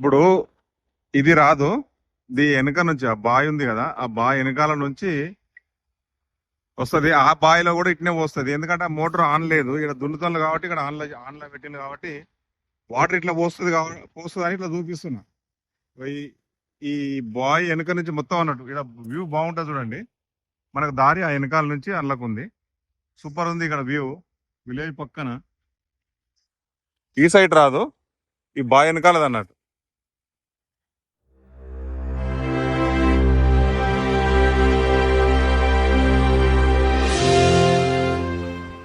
ఇప్పుడు ఇది రాదు. ఇది వెనక నుంచి ఆ బావి ఉంది కదా ఆ బావి వెనకాల నుంచి వస్తుంది. ఆ బాయిలో కూడా ఇట్నే పోస్తుంది. ఎందుకంటే ఆ మోటార్ ఆన్ లేదు. ఇక్కడ దున్నుతుంది కాబట్టి ఇక్కడ ఆన్లో ఆన్లో పెట్టింది కాబట్టి వాటర్ ఇట్లా పోస్తుంది కాబట్టి పోస్తుంది అని ఇట్లా చూపిస్తున్నా. ఈ ఈ బాయ్ వెనక నుంచి మొత్తం అన్నట్టు ఇక్కడ వ్యూ బాగుంటుంది చూడండి. మనకు దారి ఆ వెనకాల నుంచి అందులోకి ఉంది. సూపర్ ఉంది ఇక్కడ వ్యూ. విలేజ్ పక్కన. ఈ సైడ్ రాదు. ఈ బాయ్ వెనకాలది అన్నట్టు.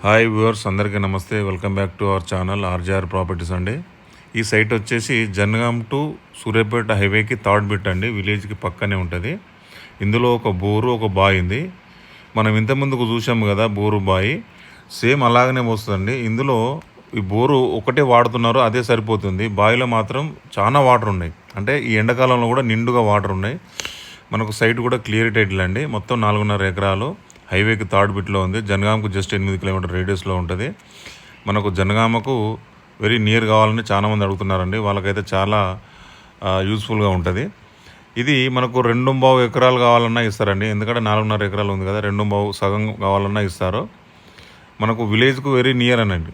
హాయ్ వ్యూవర్స్ అందరికీ నమస్తే. Welcome back to our channel RGR properties అండి. ఈ సైట్ వచ్చేసి జనగాం టు సూర్యాపేట హైవేకి థర్డ్ బిట్ అండి. విలేజ్కి పక్కనే ఉంటుంది. ఇందులో ఒక బోరు ఒక బావి ఉంది. మనం ఇంతకుముందుకు చూసాము కదా బోరు బావి సేమ్ అలాగనే వస్తుందండి. ఇందులో ఈ బోరు ఒకటే వాడుతున్నారు అదే సరిపోతుంది. బావిలో మాత్రం చాలా వాటర్ ఉన్నాయి. అంటే ఈ ఎండాకాలంలో కూడా నిండుగా వాటర్ ఉన్నాయి. మనకు సైట్ కూడా క్లియర్ టైటిల్ అండి మొత్తం నాలుగున్నర ఎకరాలు. హైవేకి థర్డ్ బిట్లో ఉంది. జనగామకు జస్ట్ ఎనిమిది కిలోమీటర్ రేడియస్లో ఉంటుంది. మనకు జనగామకు వెరీ నియర్ కావాలని చాలామంది అడుగుతున్నారండి. వాళ్ళకైతే చాలా యూస్ఫుల్గా ఉంటుంది. ఇది మనకు రెండు బావు ఎకరాలు కావాలన్నా ఇస్తారండి. ఎందుకంటే నాలుగున్నర ఎకరాలు ఉంది కదా రెండు బావు సగం కావాలన్నా ఇస్తారు. మనకు విలేజ్కు వెరీ నియర్ అనండి.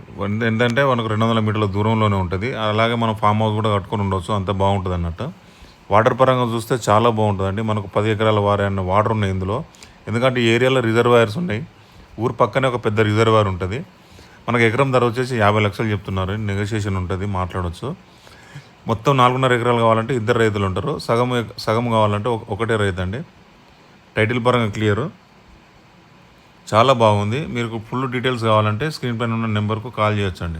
ఏంటంటే మనకు రెండు వందల మీటర్ల దూరంలోనే ఉంటుంది. అలాగే మనం ఫామ్ హౌస్ కూడా కట్టుకొని ఉండొచ్చు. అంత బాగుంటుంది అన్నట్టు వాటర్ పరంగా చూస్తే చాలా బాగుంటుందండి. మనకు పది ఎకరాల వారే అన్న వాటర్ ఉన్నాయి ఇందులో. ఎందుకంటే ఈ ఏరియాలో రిజర్వాయర్స్ ఉన్నాయి. ఊరు పక్కనే ఒక పెద్ద రిజర్వాయర్ ఉంటుంది. మనకు ఎకరం ధర వచ్చేసి యాభై లక్షలు చెప్తున్నారు. నెగోషియేషన్ ఉంటుంది మాట్లాడవచ్చు మొత్తం నాలుగున్నర ఎకరాలు కావాలంటే ఇద్దరు రైతులు ఉంటారు. సగం సగం కావాలంటే ఒక- ఒకటే రైతు అండి టైటిల్ పరంగా క్లియర్. చాలా బాగుంది. మీకు ఫుల్ డీటెయిల్స్ కావాలంటే స్క్రీన్ పైన ఉన్న నెంబర్కు కాల్ చేయొచ్చండి.